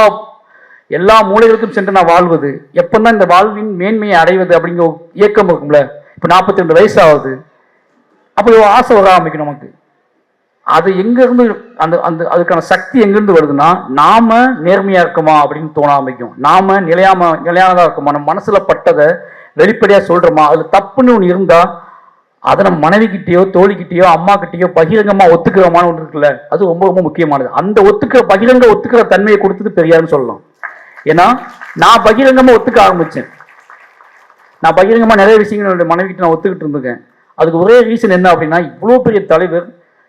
எல்லா மூலைகளுக்கும் சென்று நான் வாழ்வது எப்பந்தான் இந்த வாழ்வின் மேன்மையை அடைவது அப்படிங்கிற இயக்கம் இருக்கும்ல. இப்போ நாற்பத்தி ரெண்டு வயசு ஆகுது அப்போ ஆசை வர ஆரம்பிக்கும் நமக்கு. அது எங்க இருந்து அந்த அந்த அதுக்கான சக்தி எங்கேருந்து வருதுன்னா நாம நேர்மையா இருக்கோமா அப்படின்னு தோண ஆரம்பிக்கும். நாம நிலையாம நிலையானதா இருக்கோமா? நம்ம மனசுல பட்டதை வெளிப்படையா சொல்றோமா? அதுல தப்புன்னு ஒன்று இருந்தா அதை நம்ம மனைவிக்கிட்டேயோ தோழிக்கிட்டேயோ அம்மா கிட்டயோ பகிரங்கமா ஒன்று இருக்குல்ல? அது ரொம்ப ரொம்ப முக்கியமானது. அந்த ஒத்துக்கிற பகிரங்க ஒத்துக்கிற தன்மையை கொடுத்தது பெரியாருன்னு சொல்லலாம். ஏன்னா நான் பகிரங்கமா ஒத்துக்க ஆரம்பிச்சேன். நான் பகிரங்கமாக நிறைய விஷயங்கள் என்னுடைய மனைவிக்கிட்ட நான் ஒத்துக்கிட்டு இருந்திருக்கேன். அதுக்கு ஒரே ரீசன் என்ன அப்படின்னா இவ்வளோ பெரிய தலைவர்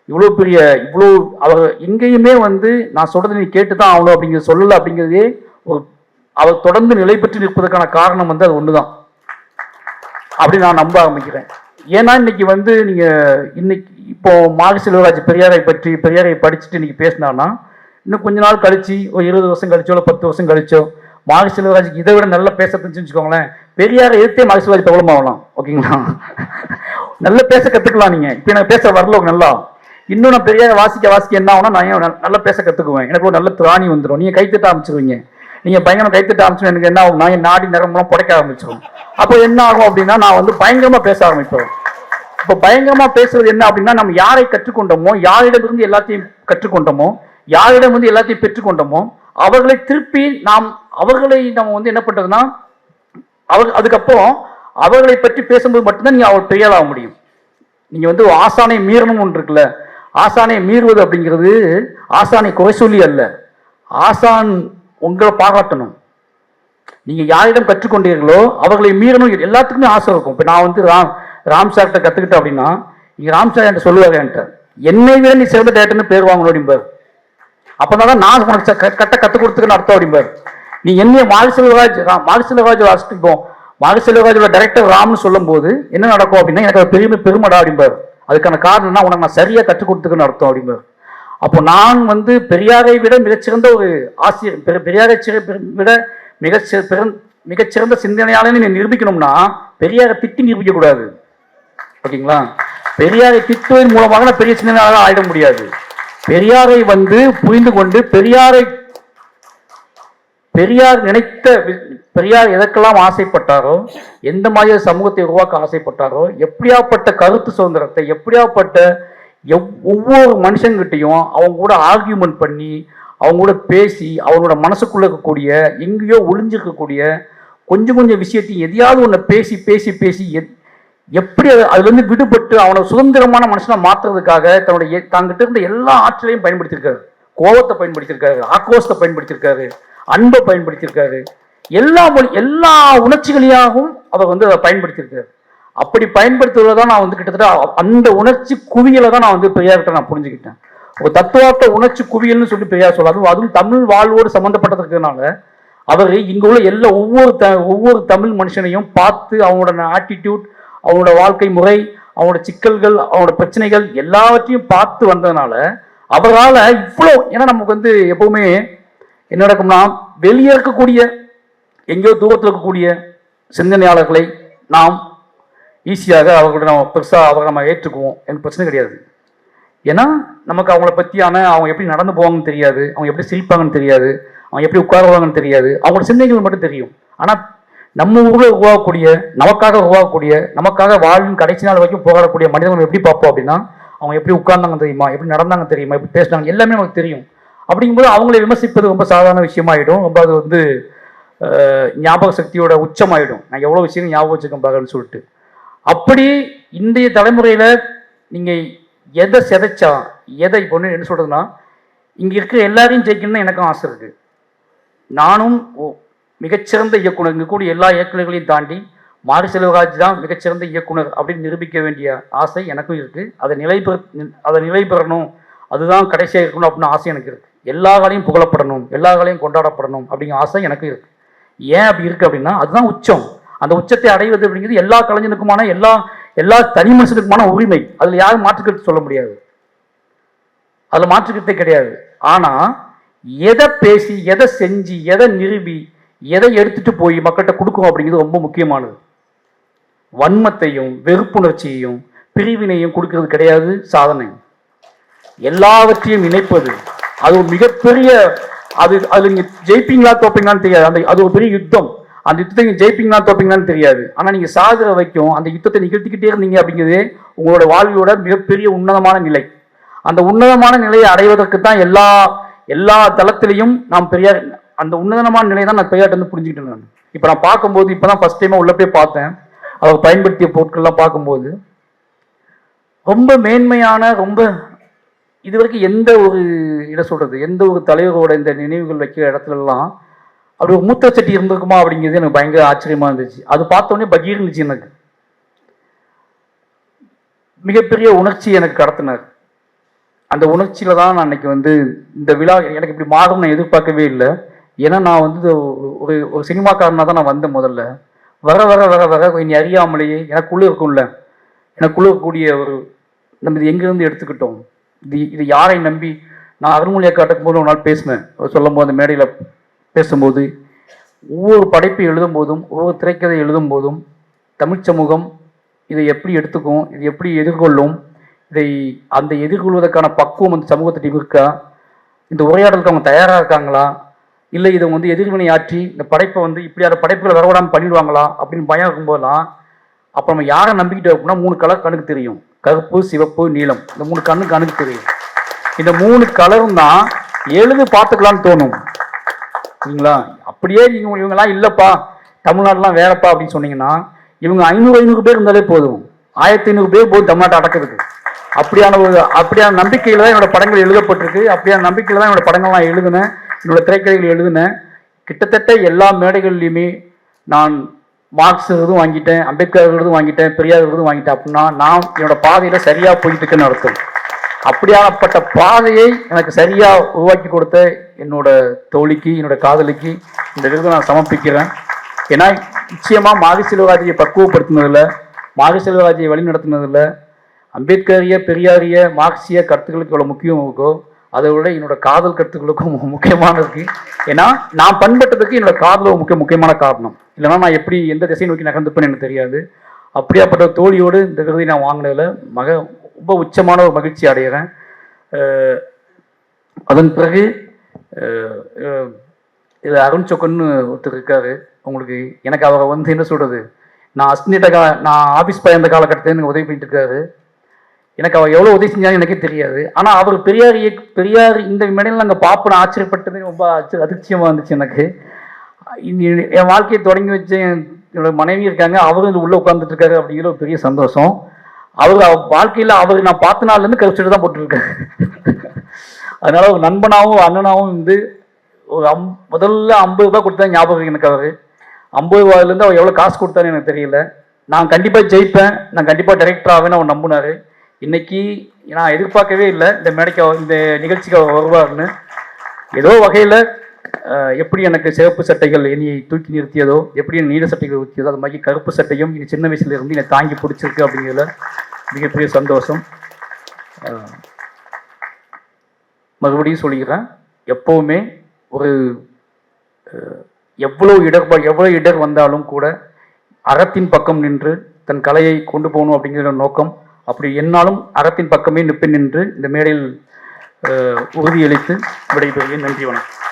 இவ்வளோ பெரிய இவ்வளோ அவர் எங்கேயுமே வந்து நான் சொல்கிறத நீ கேட்டு தான் ஆகணும் அப்படிங்கிறது சொல்லலை அப்படிங்கிறதே ஒரு அவர் தொடர்ந்து நிலை பெற்று நிற்பதற்கான காரணம் வந்து அது ஒன்று தான் அப்படி நான் நம்ப ஆரம்பிக்கிறேன். ஏன்னா இன்னைக்கு வந்து நீங்கள் இன்னைக்கு இப்போ மாரி செல்வராஜ் பெரியாரை பற்றி பெரியாரை படிச்சுட்டு இன்னைக்கு பேசினான்னா இன்னும் கொஞ்ச நாள் கழிச்சு ஒரு இருபது வருஷம் கழிச்சோ இல்லை பத்து வருஷம் கழிச்சோ மாரி செல்வராஜுக்கு இதை விட நல்லா பேச தெரிஞ்சுக்கோங்களேன் பெரியாரை எதிர்த்தே மாரி செல்வராஜ் பிரபலமாகலாம் ஓகேங்களா? நல்லா பேச கத்துக்கலாம் நீங்க. இப்போ எனக்கு பேச வரல நல்லா. இன்னும் நான் பெரியாரை வாசிக்க வாசிக்க என்ன ஆகும்னா நான் ஏன் நல்லா பேச கத்துக்குவேன். எனக்கு ஒரு நல்ல திராணி வந்துடும் நீங்க கைத்தட்ட ஆரம்பிச்சிருவீங்க. நீங்க பயங்கரம் கைத்தட்ட ஆரம்பிச்சு எனக்கு என்ன ஆகும்? நான் நாடி நிறமெல்லாம் புடைக்க ஆரம்பிச்சிடும் அப்போ என்ன ஆகும் அப்படின்னா நான் வந்து பயங்கரமா பேச ஆரம்பிப்பேன். இப்போ பயங்கரமா பேசுறது என்ன அப்படின்னா நம்ம யாரை கற்றுக்கொண்டோமோ யாரிடமிருந்து எல்லாத்தையும் கற்றுக்கொண்டோமோ யாரிடமிருந்து எல்லாத்தையும் பெற்றுக்கொண்டோமோ அவர்களை திருப்பி நாம் அவர்களை நம்ம வந்து என்ன பண்றதுன்னா அவர் அதுக்கப்புறம் அவர்களை பற்றி பேசும்போது மட்டும்தான் நீங்க அவர் பெரியாளாக முடியும். நீங்க வந்து ஆசானை மீறணும் ஒன்று இருக்குல்ல ஆசானை மீறுவது அப்படிங்கிறது ஆசானை குறை சொல்லி அல்ல. ஆசான் உங்களை பாராட்டணும். நீங்க யாரிடம் கற்றுக்கொண்டீர்களோ அவர்களை மீறணும் எல்லாத்துக்குமே ஆசை இருக்கும். இப்போ நான் வந்து ராம் ராம் சார்கிட்ட கத்துக்கிட்டேன் அப்படின்னா இங்க ராம் சார் என்கிட்ட சொல்லுவாரு என்கிட்ட என்னை விட நீ சிறந்த டேரக்டர்னு பேர் வாங்கணும் அப்படிம்பார். அப்பதான் நான் உனக்கு கட்ட கத்து கொடுத்துக்கன்னு அர்த்தம் அப்படிம்பார். நீ என்னைய மாரி செல்வராஜ் ரா- மாரி டைரக்டர் ராம்னு சொல்லும்போது என்ன நடக்கும் அப்படின்னா எனக்கு பெருமை பெருமடா அப்படிம்பார். அதுக்கான காரணம்னா உனக்கு நான் சரியா கற்றுக் கொடுத்துக்கன்னு அர்த்தம் அப்படிம்பார். அப்போ நான் வந்து பெரியாரை விட மிகச்சிறந்த ஒரு ஆசிரியர் பெரு- பெரியாரை விட மிகச்சி மிகச்சிறந்த சிந்தனையாளன்னு நீ நிரூபிக்கணும்னா பெரியாரை திட்டி நிரூபிக்க கூடாது. ஓகேங்களா? பெரியாரை திட்டுவதன் மூலமாக நான் பெரிய சிந்தனையாளர் ஆயிட முடியாது. பெரியாரை வந்து புரிந்து கொண்டு பெரியாரை பெரியார் நினைத்த வி- பெரியார் எதற்கெல்லாம் ஆசைப்பட்டாரோ எந்த மாதிரி சமூகத்தை உருவாக்க ஆசைப்பட்டாரோ எப்படியாப்பட்ட கருத்து சுதந்திரத்தை எப்படியாப்பட்ட எவ் ஒவ்வொரு மனுஷங்கிட்டையும் அவங்க கூட ஆர்கியூமெண்ட் பண்ணி அவங்க கூட பேசி அவங்களோட மனசுக்குள்ள இருக்கக்கூடிய எங்கேயோ ஒளிஞ்சிருக்கக்கூடிய கொஞ்சம் கொஞ்சம் விஷயத்தையும் எதையாவது ஒன்று பேசி பேசி பேசி எத்- எப்படி அது- விடுபட்டு அவனை சுதந்திரமான மனுஷனை மாற்றுறதுக்காக தன்னுடைய எ- தங்கிட்ட இருந்த எல்லா ஆற்றலையும் பயன்படுத்தியிருக்காரு. கோபத்தை பயன்படுத்தியிருக்காரு ஆக்ரோஷத்தை பயன்படுத்தியிருக்காரு. அன்பை பயன்படுத்தியிருக்காரு. எல்லா மொழி எல்லா உணர்ச்சிகளையாகவும் அவர் வந்து அதை பயன்படுத்தியிருக்காரு. அப்படி பயன்படுத்துவதை தான் நான் வந்து கிட்டத்தட்ட அந்த உணர்ச்சி குவியலை தான் நான் வந்து பெரியார்கிட்ட நான் புரிஞ்சுக்கிட்டேன். ஒரு தத்துவார்த்த உணர்ச்சி குவியல்னு சொல்லி பெரியார் சொல்லாது அதுவும் தமிழ் வாழ்வோடு சம்மந்தப்பட்டதுக்குனால அவர் இங்கே உள்ள எல்லா ஒவ்வொரு த ஒவ்வொரு தமிழ் மனுஷனையும் பார்த்து அவங்களோட ஆட்டிடியூட் அவனோட வாழ்க்கை முறை அவனோட சிக்கல்கள் அவனோட பிரச்சனைகள் எல்லாவற்றையும் பார்த்து வந்ததுனால அவரால் இவ்வளோ ஏன்னா நமக்கு வந்து எப்பவுமே என்ன நடக்கும்னா வெளியே இருக்கக்கூடிய எங்கேயோ தூரத்தில் இருக்கக்கூடிய சிந்தனையாளர்களை நாம் ஈஸியாக அவர்களை நம்ம பெருசாக அவரை நம்ம ஏற்றுக்குவோம். எனக்கு பிரச்சனை கிடையாது. ஏன்னா நமக்கு அவங்கள பற்றியான அவங்க எப்படி நடந்து போவாங்கன்னு தெரியாது. அவங்க எப்படி சிரிப்பாங்கன்னு தெரியாது. அவங்க எப்படி உட்காருவாங்கன்னு தெரியாது. அவங்களோட சிந்தனைகள் மட்டும் தெரியும். ஆனால் நம்ம ஊரில் உருவாகக்கூடிய நமக்காக உருவாகக்கூடிய நமக்காக வாழ்வின் கடைசி நாள் வரைக்கும் போராடக்கூடிய மனிதர்கள் எப்படி பார்ப்போம் அப்படின்னா அவங்க எப்படி உட்கார்ந்தாங்க தெரியுமா? எப்படி நடந்தாங்க தெரியுமா? எப்படி பேசினாங்க? எல்லாமே நமக்கு தெரியும். அப்படிங்கும்போது அவங்களை விமர்சிப்பது ரொம்ப சாதாரண விஷயமாயிடும். ரொம்ப அது வந்து ஞாபக சக்தியோட உச்சமாயிடும். நான் எவ்வளோ விஷயம் ஞாபகம் வச்சுக்கேன் பார்க்கணும்னு சொல்லிட்டு. அப்படி இன்றைய தலைமுறையில் நீங்கள் எதை சிதைச்சா எதை இப்போ என்ன சொல்கிறதுனா இங்கே இருக்கிற எல்லாரையும் ஜெயிக்கணும்னு எனக்கும் ஆசை இருக்குது நானும் மிகச்சிறந்த இயக்குனர் இங்க கூடிய எல்லா இயக்குனர்களையும் தாண்டி மாரி செல்வராஜ் தான் மிகச்சிறந்த இயக்குனர் அப்படின்னு நிரூபிக்க வேண்டிய ஆசை எனக்கும் இருக்குது அதை நிலை பெற அதை நிலை பெறணும் அதுதான் கடைசியாக இருக்கணும் அப்படின்னு ஆசை எனக்கு இருக்குது எல்லா காலையும் புகழப்படணும் எல்லா காலையும் கொண்டாடப்படணும் அப்படிங்கிற ஆசை எனக்கு இருக்கு. ஏன் அப்படி இருக்கு அப்படின்னா அதுதான் உச்சம். அந்த உச்சத்தை அடைவது அப்படிங்கிறது எல்லா கலைஞனுக்குமான எல்லா எல்லா தனி மனுஷனுக்குமான உரிமை. அதில் யாரும் மாற்றுக்கருத்து சொல்ல முடியாது. அதில் மாற்றுக்கருத்தே கிடையாது. ஆனால் எதை பேசி எதை செஞ்சு எதை நிறுவி எதை எடுத்துட்டு போய் மக்கள்கிட்ட கொடுக்கும் அப்படிங்கிறது ரொம்ப முக்கியமானது. வன்மத்தையும் வெறுப்புணர்ச்சியையும் பிரிவினையும் கொடுக்கிறது கிடையாது சாதனை. எல்லாவற்றையும் இணைப்பது அது ஒரு மிகப்பெரிய அது அது நீங்க ஜெயிப்பீங்களா தோப்பீங்களான்னு தெரியாது. அந்த அது ஒரு பெரிய யுத்தம். அந்த யுத்தத்தை நீங்க ஜெயிப்பீங்களா தோப்பீங்களான்னு தெரியாது. ஆனா நீங்க சாகுற வைக்கும் அந்த யுத்தத்தை நிகழ்த்திக்கிட்டே இருந்தீங்க அப்படிங்கிறது உங்களோட வாழ்வியோட மிகப்பெரிய உன்னதமான நிலை. அந்த உன்னதமான நிலையை அடைவதற்கு தான் எல்லா எல்லா தளத்திலையும் நாம் பெரியார் அந்த உன்னதமான நிலையை தான் நான் பெரியார்ட்ட வந்து புரிஞ்சுக்கிட்டேன் நான். இப்போ நான் பார்க்கும்போது இப்போ தான் ஃபர்ஸ்ட் டைமாக உள்ள போய் பார்த்தேன். அவர் பயன்படுத்திய பொருட்கள்லாம் பார்க்கும்போது ரொம்ப மேன்மையான ரொம்ப இது வரைக்கும் எந்த ஒரு என்ன சொல்கிறது எந்த ஒரு தலைவரோட இந்த நினைவுகள் வைக்கிற இடத்துலலாம் அப்படி ஒரு மூத்த சட்டி இருந்திருக்குமா அப்படிங்கிறது எனக்கு பயங்கர ஆச்சரியமாக இருந்துச்சு. அது பார்த்தோன்னே பகீர் இருந்துச்சு எனக்கு. மிகப்பெரிய உணர்ச்சி எனக்கு கடத்தினார். அந்த உணர்ச்சியில் தான் நான் அன்னைக்கு வந்து இந்த விழா எனக்கு இப்படி மாறும் நான் எதிர்பார்க்கவே இல்லை. ஏன்னா நான் வந்து ஒரு- ஒரு ஒரு சினிமாக்காரனாக தான் நான் வந்தேன் முதல்ல. வர வர வர வர இனி அறியாமலேயே எனக்குள்ளே இருக்கும்ல. எனக்குள்ளே இருக்கக்கூடிய ஒரு நம்ம இது எங்கேருந்து எடுத்துக்கிட்டோம்? இது இது யாரை நம்பி நான் அருள்மொழியை காட்டும் போது ஒரு நாள் பேசினேன். சொல்லும் போது அந்த மேடையில் பேசும்போது ஒவ்வொரு படைப்பை எழுதும் போதும் ஒவ்வொரு திரைக்கதை எழுதும் போதும் தமிழ் சமூகம் இதை எப்படி எடுத்துக்கும் இது எப்படி எதிர்கொள்ளும் இதை அந்த எதிர்கொள்வதற்கான பக்குவம் அந்த சமூகத்திட்ட இருக்கா இந்த உரையாடலுக்கு அவங்க தயாராக இருக்காங்களா இல்லை இதை வந்து எதிர்வினை ஆற்றி இந்த படைப்பை வந்து இப்படியான படைப்புகளை வரவிடாமல் பண்ணிடுவாங்களா அப்படின்னு பயம் இருக்கும்போதெல்லாம் அப்போ நம்ம யாரை நம்பிக்கிட்டு இருக்கோம்னா மூணு கலர் கணக்கு தெரியும். கருப்பு சிவப்பு நீலம். இந்த மூணு கண்ணு கணக்கு தெரியும். இந்த மூணு கலரும் தான் எழுது பார்த்துக்கலான்னு தோணும். சரிங்களா? அப்படியே இவங்க இவங்கெல்லாம் இல்லைப்பா தமிழ்நாடுலாம் வேறப்பா அப்படின்னு சொன்னீங்கன்னா இவங்க ஐநூறு ஐநூறு பேர் இருந்தாலே போதும். ஆயிரத்தி ஐநூறு பேர் போதும் தமிழ்நாட்டை அடக்கிறதுக்கு. அப்படியான ஒரு அப்படியான நம்பிக்கையில் தான் என்னோட படங்கள் எழுதப்பட்டிருக்கு. அப்படியான நம்பிக்கையில் தான் என்னோட படங்கள்லாம் எழுதினேன். என்னோட திரைக்கதைகள் எழுதினேன். கிட்டத்தட்ட எல்லா மேடைகள்லையுமே நான் மார்க்ஸ் விருதும் வாங்கிட்டேன் அம்பேத்கர் விருதும் வாங்கிட்டேன் பெரியார் விருதும் வாங்கிட்டேன் அப்படின்னா நான் என்னோட பாதையில் சரியாக போயிட்டு இருக்கேன்னு அர்த்தம். அப்படியாப்பட்ட பாதையை எனக்கு சரியா உருவாக்கி கொடுத்த என்னோட தோழிக்கு என்னோட காதலிக்கு இந்த விருது நான் சமர்ப்பிக்கிறேன். ஏன்னா நிச்சயமா மாரி பக்குவப்படுத்தினதில் பக்குவப்படுத்தினதுல மாரி வழி அம்பேத்கரிய பெரியாரிய மார்க்சிய கருத்துக்களுக்கு எவ்வளோ முக்கியம் இருக்கோ அதை விட என்னோட காதல் கருத்துக்களுக்கும் முக்கியமான இருக்கு ஏன்னா நான் பண்பட்டதுக்கு என்னோட காதல் முக்கிய முக்கியமான காரணம். இல்லைன்னா நான் எப்படி எந்த திசை நோக்கி நகர்ந்துப்பேன்னு எனக்கு தெரியாது. அப்படியாப்பட்ட தோழியோடு இந்த விருதை நான் வாங்கினதில் மக ரொம்ப உச்சமான ஒரு மகிழ்ச்சி அடைகிறேன். அதன் பிறகு இது அருண் சொக்கன்னு ஒருத்தர் இருக்காரு. உங்களுக்கு எனக்கு அவரை வந்து என்ன சொல்கிறது நான் அஸ்னிட்ட கா நான் ஆஃபீஸ் பயந்த காலகட்டத்தில் எனக்கு உதவி பண்ணிட்டு இருக்காரு. எனக்கு அவர் எவ்வளோ உதவி செஞ்சாலும் எனக்கே தெரியாது. ஆனால் அவர் பெரியார் இயக்க பெரியார் இந்த மேடையில் நாங்கள் பார்ப்போம் ஆச்சரியப்பட்டது ரொம்ப ஆச்சரிய அதிர்ச்சியமாக இருந்துச்சு எனக்கு. இனி- என் வாழ்க்கையை தொடங்கி வச்ச என்னோட மனைவி இருக்காங்க அவரும் இது உள்ளே உட்காந்துட்டு இருக்காரு அப்படிங்கிற ஒரு பெரிய சந்தோஷம். அவர் வாழ்க்கையில் அவர் நான் பார்த்த நாள்லேருந்து கழிச்சுட்டு தான் போட்டிருக்காரு. அதனால் ஒரு நண்பனாகவும் அண்ணனாகவும் வந்து ஒரு அம் முதல்ல ஐம்பது ரூபா கொடுத்தா ஞாபகம் எனக்கு அவர். ஐம்பது ரூபாயிலேருந்து அவர் எவ்வளோ காசு கொடுத்தாருன்னு எனக்கு தெரியல. நான் கண்டிப்பாக ஜெயிப்பேன் நான் கண்டிப்பாக டைரக்டர் ஆவேன்னு அவர் நம்பினாரு. இன்னைக்கு நான் எதிர்பார்க்கவே இல்லை இந்த மேடைக்கு இந்த நிகழ்ச்சிக்கு வருவார்னு. ஏதோ வகையில் எப்படி எனக்கு சிவப்பு சட்டைகள் என்னையை தூக்கி நிறுத்தியதோ எப்படி என் நீல சட்டைகள் ஊற்றியதோ அது மாதிரி கருப்பு சட்டையும் இனி சின்ன வயசுல இருந்து என்னை தாங்கி பிடிச்சிருக்கு அப்படிங்கிறதுல மிகப்பெரிய சந்தோஷம். மறுபடியும் சொல்லிக்கிறேன் எப்போவுமே ஒரு எவ்வளோ இடர்பா எவ்வளோ இடர் வந்தாலும் கூட அறத்தின் பக்கம் நின்று தன் கலையை கொண்டு போகணும் அப்படிங்கிற நோக்கம் அப்படி என்னாலும் அறத்தின் பக்கமே நிற்பேன் நின்று இந்த மேடையில் உறுதியளித்து விடைபெறுகிறேன். நன்றி வணக்கம்.